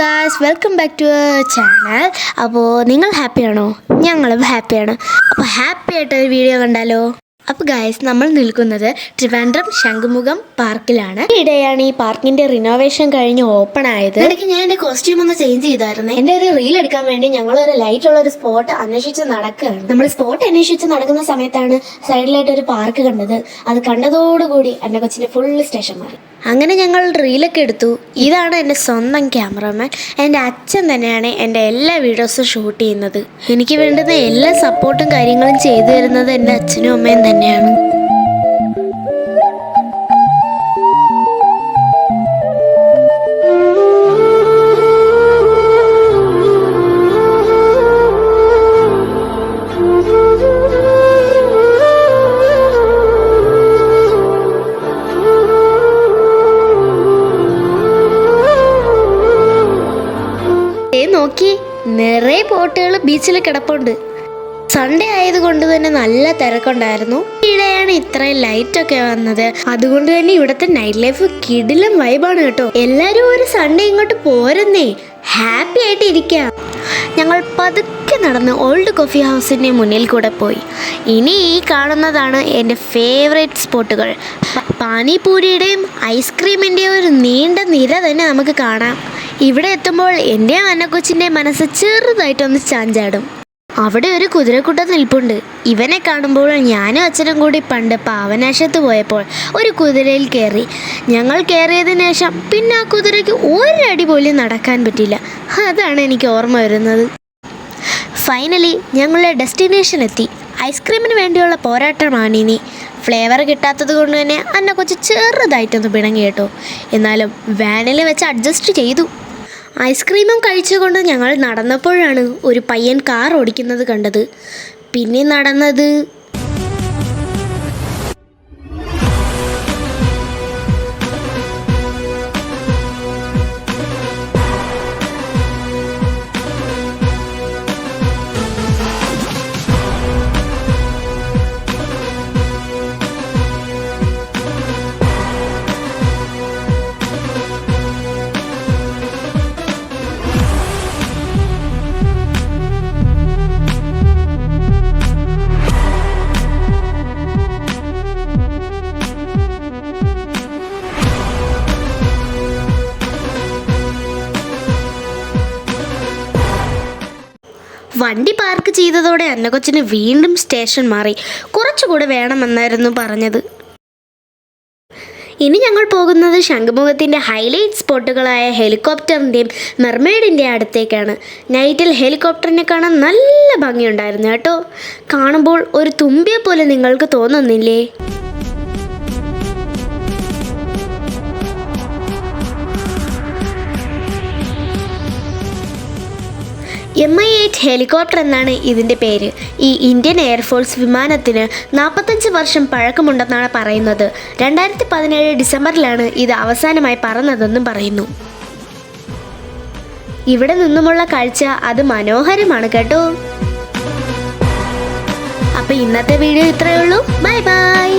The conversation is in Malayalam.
Guys welcome back to channel അപ്പോൾ നിങ്ങൾ ഹാപ്പിയാണോ ഞങ്ങളും ഹാപ്പിയാണ് അപ്പോൾ ഹാപ്പി ആയിട്ട് ഒരു വീഡിയോ കണ്ടാലോ? അപ്പോൾ ഗായ്സ് നമ്മൾ നിൽക്കുന്നത് ട്രിവാൻഡ്രം ശംഖുമുഖം പാർക്കിലാണ്. ഇടയാണ് ഈ പാർക്കിന്റെ റിനോവേഷൻ കഴിഞ്ഞ് ഓപ്പൺ ആയത്. ഇടയ്ക്ക് ഞാൻ എന്റെ കോസ്റ്റ്യൂം ഒന്ന് ചേഞ്ച് ചെയ്തായിരുന്നു. എന്റെ ഒരു റീൽ എടുക്കാൻ വേണ്ടി ഞങ്ങൾ ഒരു ലൈറ്റ് ഉള്ള ഒരു സ്പോട്ട് അന്വേഷിച്ച് നടക്കുകയാണ്. നമ്മൾ സ്പോട്ട് അന്വേഷിച്ച് നടക്കുന്ന സമയത്താണ് സൈഡിലായിട്ട് ഒരു പാർക്ക് കണ്ടത്. അത് കണ്ടതോടുകൂടി എന്റെ കൊച്ചിന്റെ ഫുൾ സ്റ്റേഷൻ മാറി. അങ്ങനെ ഞങ്ങൾ റീലൊക്കെ എടുത്തു. ഇതാണ് എന്റെ സ്വന്തം ക്യാമറമാൻ എന്റെ അച്ഛൻ തന്നെയാണ് എന്റെ എല്ലാ വീഡിയോസും ഷൂട്ട് ചെയ്യുന്നത്. എനിക്ക് വേണ്ടുന്ന എല്ലാ സപ്പോർട്ടും കാര്യങ്ങളും ചെയ്തു തരുന്നത് എന്റെ അച്ഛനും അമ്മയും തന്നെയാണ്. നോക്കി നിറയെ ബോട്ടുകൾ ബീച്ചിൽ കിടപ്പുണ്ട്. സൺഡേ ആയതുകൊണ്ട് തന്നെ നല്ല തിരക്കുണ്ടായിരുന്നു. ഇവിടെയാണ് ഇത്രയും ലൈറ്റ് ഒക്കെ വന്നത്. അതുകൊണ്ട് തന്നെ ഇവിടുത്തെ നൈറ്റ് ലൈഫ് കിടിലം വൈബാണ് കേട്ടോ. എല്ലാരും ഒരു സൺഡേ ഇങ്ങോട്ട് പോരുന്നേ. ഹാപ്പി ആയിട്ട് ഇരിക്കാം. ഞങ്ങൾ പതുക്കെ നടന്ന് ഓൾഡ് കോഫി ഹൗസിന്റെ മുന്നിൽ കൂടെ പോയി. ഇനി ഈ കാണുന്നതാണ് എന്റെ ഫേവറേറ്റ് സ്പോട്ടുകൾ പാനിപൂരിയുടെയും ഐസ്ക്രീമിന്റെയും ഒരു നീണ്ട നിര തന്നെ നമുക്ക് കാണാം. ഇവിടെ എത്തുമ്പോൾ എന്റെ അന്നക്കൊച്ചിന്റെ മനസ്സ് ചെറുതായിട്ടൊന്ന് ചാഞ്ചാടും. അവിടെ ഒരു കുതിരക്കൂട്ടം നിൽപ്പുണ്ട്. ഇവനെ കാണുമ്പോൾ ഞാനും അച്ഛനും കൂടി പണ്ട് പാവനാശത്ത് പോയപ്പോൾ ഒരു കുതിരയിൽ കയറി. ഞങ്ങൾ കയറിയതിനു ശേഷം പിന്നെ ആ കുതിരയ്ക്ക് ഒരടി പോലും നടക്കാൻ പറ്റില്ല. അതാണ് എനിക്ക് ഓർമ്മ വരുന്നത്. ഫൈനലി ഞങ്ങളുടെ ഡെസ്റ്റിനേഷൻ എത്തി. ഐസ്ക്രീമിന് വേണ്ടിയുള്ള പോരാട്ടമാണ് ഇനി ഫ്ലേവർ കിട്ടാത്തത് കൊണ്ട് തന്നെ അന്നെ കൊച്ച് ചെറുതായിട്ടൊന്ന് പിണങ്ങി കേട്ടോ. എന്നാലും വാനിൽ വെച്ച് അഡ്ജസ്റ്റ് ചെയ്തു. ഐസ്ക്രീമും കഴിച്ചുകൊണ്ട് ഞങ്ങൾ നടന്നപ്പോഴാണ് ഒരു പയ്യൻ കാർ ഓടിക്കുന്നത് കണ്ടത്. പിന്നെ നടന്നത് വണ്ടി പാർക്ക് ചെയ്തതോടെ അന്നകൊച്ചിന് വീണ്ടും സ്റ്റേഷൻ മാറി. കുറച്ചുകൂടെ വേണമെന്നായിരുന്നു പറഞ്ഞത്. ഇനി ഞങ്ങൾ പോകുന്നത് ശംഖുമുഖത്തിന്റെ ഹൈലൈറ്റ് സ്പോട്ടുകളായ ഹെലികോപ്റ്ററിന്റെയും മെർമെയ്ഡിന്റെ അടുത്തേക്കാണ്. നൈറ്റിൽ ഹെലികോപ്റ്ററിനെ കാണാൻ നല്ല ഭംഗിയുണ്ടായിരുന്നു കേട്ടോ. കാണുമ്പോൾ ഒരു തുമ്പിയെ പോലെ നിങ്ങൾക്ക് തോന്നുന്നില്ലേ? എം ഐ എയ്റ്റ് ഹെലികോപ്റ്റർ എന്നാണ് ഇതിന്റെ പേര്. ഈ ഇന്ത്യൻ എയർഫോഴ്സ് വിമാനത്തിന് നാൽപ്പത്തഞ്ച് വർഷം പഴക്കമുണ്ടെന്നാണ് പറയുന്നത്. രണ്ടായിരത്തി പതിനേഴ് ഡിസംബറിലാണ് ഇത് അവസാനമായി പറന്നതെന്നും പറയുന്നു. ഇവിടെ നിന്നുമുള്ള കാഴ്ച അത് മനോഹരമാണ് കേട്ടോ. അപ്പോൾ ഇന്നത്തെ വീഡിയോ ഇത്രയേ ഉള്ളൂ. Bye bye.